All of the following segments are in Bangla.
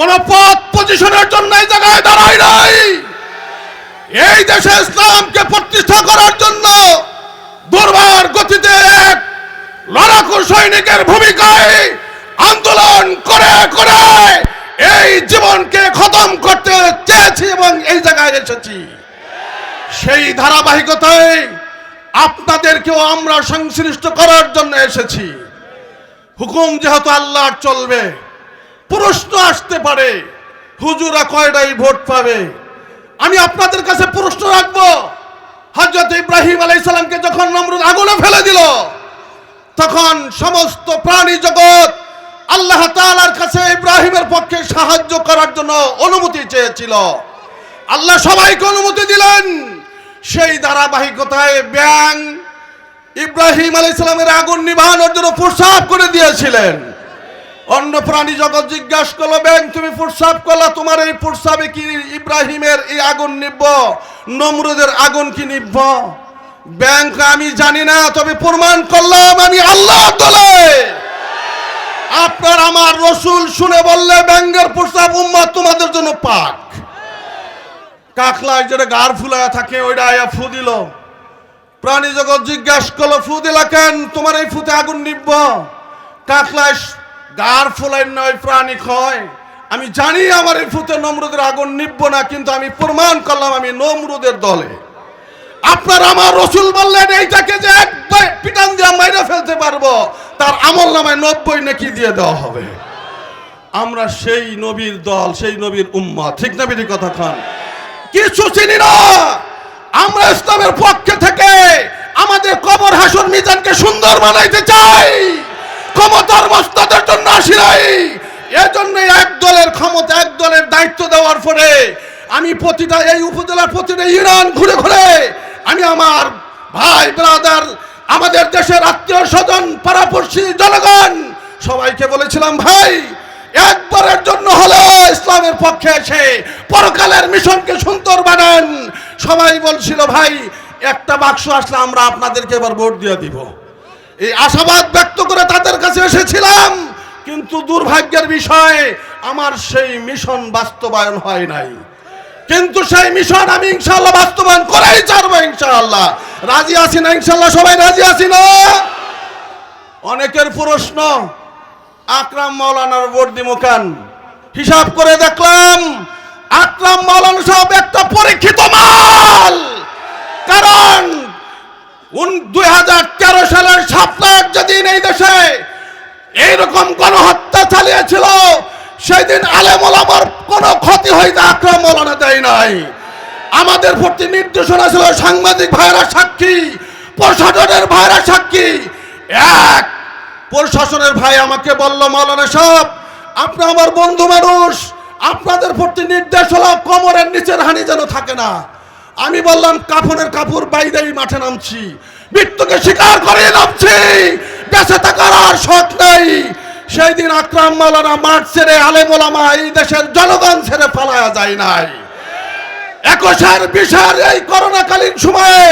কোন পদ পজিশনের জন্য এই জায়গায় দাঁড়াই নাই। এই দেশে ইসলামকে প্রতিষ্ঠা করার জন্য দুর্বার গতিতে এক লড়াকু সৈনিকের ভূমিকায় আন্দোলন করে করে এই জীবনকে খতম করতে চেয়েছি এবং এই জায়গায় এসেছি। সেই ধারাবাহিকতায় আপনাদেরকেও আমরা সংশ্লিষ্ট করার জন্য এসেছি। হুকুম যেহেতু আল্লাহর চলবে প্রশ্ন আসতে পারে। হুজুরা কয়টাই ভোট পাবে? আমি আপনাদের কাছে প্রশ্ন রাখব। হজরত ইব্রাহিম আলাইসালামকে যখন নমরুদ আগুনে ফেলে দিল, তখন সমস্ত প্রাণী জগৎ আল্লাহ তাআলার কাছে ইব্রাহিমের পক্ষে সাহায্য করার জন্য অনুমতি চেয়েছিল। আল্লাহ সবাইকে অনুমতি দিলেন। সেই ধারাবাহিকতায় ব্যাং ইব্রাহিম আলাইসালামের আগুন নিভানোর জন্য প্রস্তাব করে দিয়েছিলেন। অন্য প্রাণী জগৎ জিজ্ঞাসা করল, ব্যাং, তুমি প্রস্তাব করলা, তোমার এই প্রস্তাবে কি ইব্রাহিমের এই আগুন নিব নমরুদের আগুন কি নিব ব্যাংক আমি জানি না, তবে প্রমাণ করলাম, আমি আল্লাহ দলে। আপনার আমার রসুল শুনে বললে ব্যাঙ্গের প্রস্তাব উম্মা তোমাদের জন্য পাক। কাকলায় যেটা গার ফুলায় থাকে, ওইটা আয়া ফু দিল। প্রাণী জগৎ জিজ্ঞাসা করল, ফু দিলা কেন? তোমার এই ফুতে আগুন নিব কাকলায় গার ফুলাই নয়, প্রাণী খয় আমি জানি আমার এই ফুতে নমরুদের আগুন নিব না, কিন্তু আমি প্রমাণ করলাম আমি নমরুদের দলে। আপনার আমার রসুল বললেন, এইটাকে যে একবার পিটান দিয়ে মাইরে ফেলতে পারব, তার আমল নামায় নব্বই নাকি দিয়ে দেওয়া হবে। আমরা সেই নবীর দল, সেই নবীর উম্মা ঠিক না বেটি কথা খান? কিছু চিনি না। আমরা ইসলামের পক্ষে থেকে আমাদের কবর হাসন মিজানকে সুন্দর বানাইতে চাই। আসি নাই। এজন্য এক দলের ক্ষমতা, এক দলের দায়িত্ব দেওয়ার পরে আমি প্রতিটা, এই উপজেলার প্রতিটা ইউনিয়ন ঘুরে ঘুরে আমি আমার ভাই ব্রাদার আমাদের দেশের আত্মীয় স্বজন, পাড়াপড়শি, জনগণ সবাইকে বলেছিলাম, ভাই, একবারের জন্য হলে ইসলামের পক্ষে এসে পরকালের মিশনকে সুন্দর বানান। সবাই বলছিল, ভাই, একটা বাক্স আসলে আমরা আপনাদেরকে এবার ভোট দিয়ে দিব। এই আশাবাদ ব্যক্ত করে তাদের কাছে এসেছিলাম। কিন্তু দুর্ভাগ্যের বিষয় আমার সেই মিশন বাস্তবায়ন হয় নাই। কিন্তু সেই মিশন আমি ইনশাআল্লাহ বাস্তবায়ন করেই ছাড়বো ইনশাআল্লাহ। রাজি আছি না ইনশাআল্লাহ? সবাই রাজি আছি না? অনেকের প্রশ্ন, আকরাম মাওলানার ভোট মুখান। হিসাব করে দেখলাম, আকরাম মাওলানা সব একটা পরীক্ষিত মাল। কারণ দুই হাজার তেরো সালের সাপ্তাহ যেদিন এই দেশে এইরকম গণহত্যা চালিয়েছিল? সেদিন আলেমল আমার কোনো ক্ষতি হইতে আকরাম মৌলানা দেয় নাই। আমাদের প্রতি নির্দেশনা ছিল সাংবাদিক ভাইরা সাক্ষী, প্রশাসনের ভাইরা সাক্ষী। এক, প্রশাসনের ভাই আমাকে বলল, মৌলানা সব আপনি আমার বন্ধু মানুষ। আপনাদের প্রতি নির্দেশ হলো কোমরের নিচের হানি যেন থাকে না। আমি বললাম, কাফনের কাপড় বাইরেই মাঠে নামছি। মৃত্যুকে স্বীকার করে নামছি। বেঁচে থাকার আর শখ নাই। সেই দিন আকরাম মাওলানা মাঠ ছেড়ে আলেমোলামা এই দেশের জনগণ ছেড়ে পালায়া যায় নাই। একুশের বিশের এই করোনাকালীন সময়ে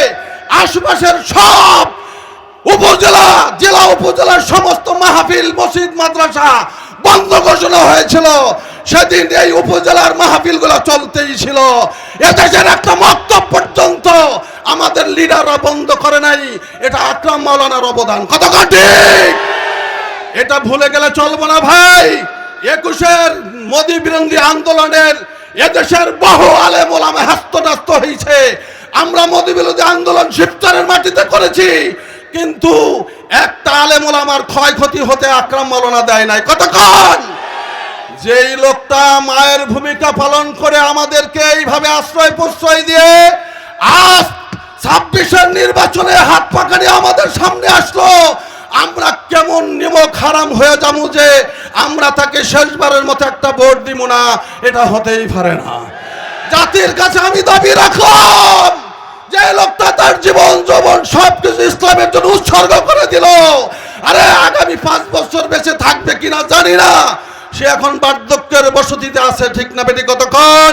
আশপাশের সব উপজেলা, জেলা উপজেলার সমস্ত মাহফিল, মসজিদ, মাদ্রাসা বন্ধ ঘোষণা হয়েছিল। সেদিন এই উপজেলার মাহফিলগুলো চলতেই ছিল। এদেশের একটা মক্তব পর্যন্ত আমাদের লিডাররা বন্ধ করে নাই। এটা আকরাম মাওলানার অবদান। কত ঠিক? এটা ভুলে গেলে চলবো না ভাই। একুশের মোদী বিরোধী আন্দোলনের এদেশের বহু আলেম ওলামে হস্তনাস্ত হয়েছে আমরা মোদী বিরোধী আন্দোলন শিবচারের মাটিতে করেছি, কিন্তু একটা আলেম ওলামার ক্ষয়ক্ষতি হতে আক্রম মালনা দেয় নাই। কতক্ষণ যেই লোকটা মায়ের ভূমিকা পালন করে আমাদেরকে এইভাবে আশ্রয় প্রশ্রয় দিয়ে আজ ছাব্বিশের নির্বাচনে হাত পাকানি আমাদের সামনে আসলো। আমরা কেমন নিমক হারাম হয়ে যাব যে আমরা তাকে শেষবারের মতো একটা ভোট দিব না, এটা হতেই পারে না। জাতির কাছে আমি দাবি রাখলাম যে লোকটা তার জীবন, যৌবন সবকিছু ইসলামের জন্য উৎসর্গ করে দিল। আরে আগামী পাঁচ বছর বেঁচে থাকবে কিনা জানি না। সে এখন বার্ধক্যের বসতিতে আছে, ঠিক না বেটি কতক্ষণ?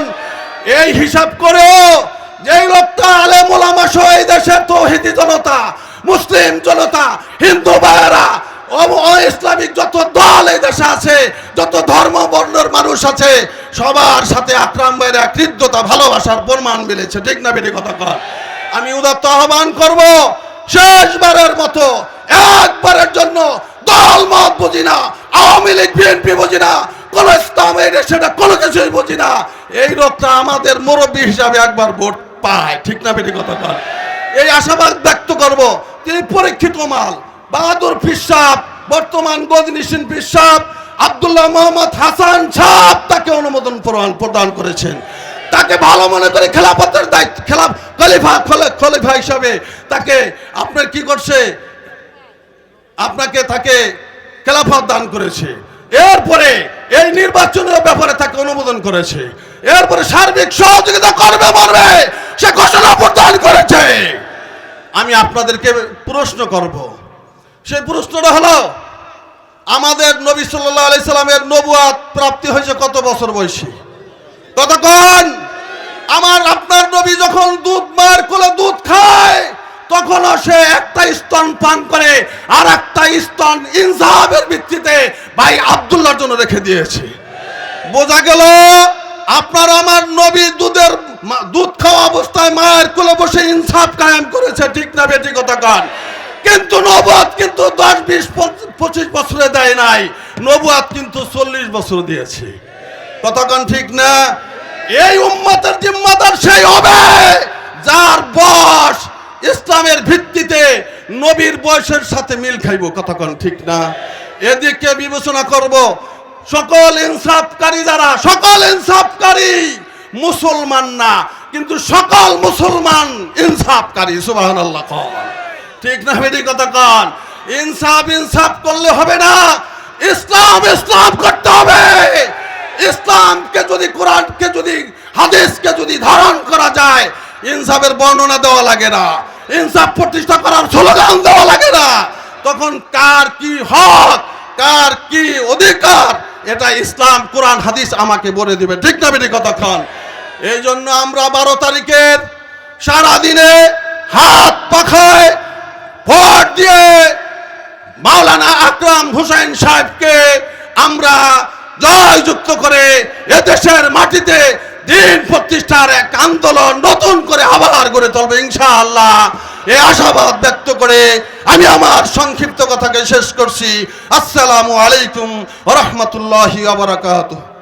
এই হিসাব করেও যেই লোকটা আলেম ওলামা সহ এই দেশের তৌহিদি জনতা, মুসলিম জনতা হিন্দু ভাইয়েরা ইসলামিক যত দল এই দেশে আছে, যত ধর্ম বর্ণের মানুষ আছে, সবার সাথে আকরাম ভাইয়ের এক ভালোবাসার প্রমাণ মিলেছে। ঠিক না বেটি কথা কর আমি উদাত্ত আহ্বান করব, শেষবারের মতো, একবারের জন্য দল মত বুঝি না, আওয়ামী লীগ, বিএনপি বুঝি না, কোন ইসলাম এই সেটা কোনো কিছুই বুঝি না। এই লোকটা আমাদের মুরব্বী হিসাবে একবার ভোট পায়। ঠিক না বেটি কথা কর এই আশাবাদ ব্যক্ত করব। তিনি পরীক্ষিত মাল। বাহাদুর ফিসাব, বর্তমান গজনিসিন ফিসাব, আব্দুল্লাহ মোহাম্মদ হাসান সাহ তাকে অনুমোদন প্রদান করেছেন। তাকে ভালো মনে করে খেলাফতের দায়িত্ব খেলা খলিফা, খলে- খলিফা হিসাবে তাকে আপনার কি করছে? আপনাকে তাকে খেলাফত দান করেছে। এরপরে এই নির্বাচনের ব্যাপারে তাকে অনুমোদন করেছে। এরপরে সার্বিক সহযোগিতা করবে, মরবে সে ঘোষণা প্রদান করেছে আমি আপনাদেরকে প্রশ্ন করব। সেই প্রশ্নটা হলো, আমাদের নবী সাল্লাল্লাহু আলাইহি সাল্লামের নবুয়াত প্রাপ্তি হয়েছে কত বছর বয়সী? কতক্ষণ আমার, আপনার নবী যখন দুধ মার কোলে দুধ খায়, তখনও সে একটা স্তন পান করে আর একটা স্তন ইনসাফের ভিত্তিতে ভাই আব্দুল্লাহর জন্য রেখে দিয়েছে। বোঝা গেল, আপনার, আমার নবী দুধের দুধ খাওয়া অবস্থায় মায়ের কোলে বসে ইনসাফ কায়েম করেছে, ঠিক না বেটি কথা কান? কিন্তু নবুয়াত কিন্তু দশ, বিশ, পঁচিশ বছরে দেয় নাই। নবুয়াত কিন্তু চল্লিশ বছর দিয়েছে। কতক্ষণ ঠিক না? এই উম্মতের জিম্মাদার সেই হবে। যার বয়স ইসলামের ভিত্তিতে নবীর বয়সের সাথে মিল খাইব কতক্ষণ ঠিক না? এদিকে বিবেচনা করব। সকল ইনসাফকারী যারা, সকল ইনসাফকারী মুসলমান না, কিন্তু সকল মুসলমান ইনসাফকারী সুবাহান আল্লাহ ঠিক না বেটি কথা কন? ইনসাফ ইনসাফ করলে হবে না, ইসলাম ইসলাম করতে হবে। ইসলামকে যদি, কোরআনকে যদি, হাদিসকে যদি ধারণ করা যায়, ইনসাফের বর্ণনা দেওয়া লাগে না, ইনসাফ প্রতিষ্ঠা করার স্লোগান দেওয়া লাগে না, তখন কার কি হক, কার কি অধিকার, এটা ইসলাম, কোরআন, হাদিস আমাকে বলে দিবে। ঠিক না বেটি কতক্ষণ এই জন্য আমরা বারো তারিখের সারাদিনে হাত পাখায় ভোট দিয়ে মাওলানা আকরাম হোসেন সাহেবকে আমরা জয়যুক্ত করে এদেশের মাটিতে দিন প্রতিষ্ঠার এক আন্দোলন নতুন করে আবার গড়ে তুলবে ইনশাআল্লাহ। এই আশাবাদ ব্যক্ত করে আমি আমার সংক্ষিপ্ত কথাকে শেষ করছি। আসসালামু আলাইকুম রহমতুল্লাহি আবরাকাতুহ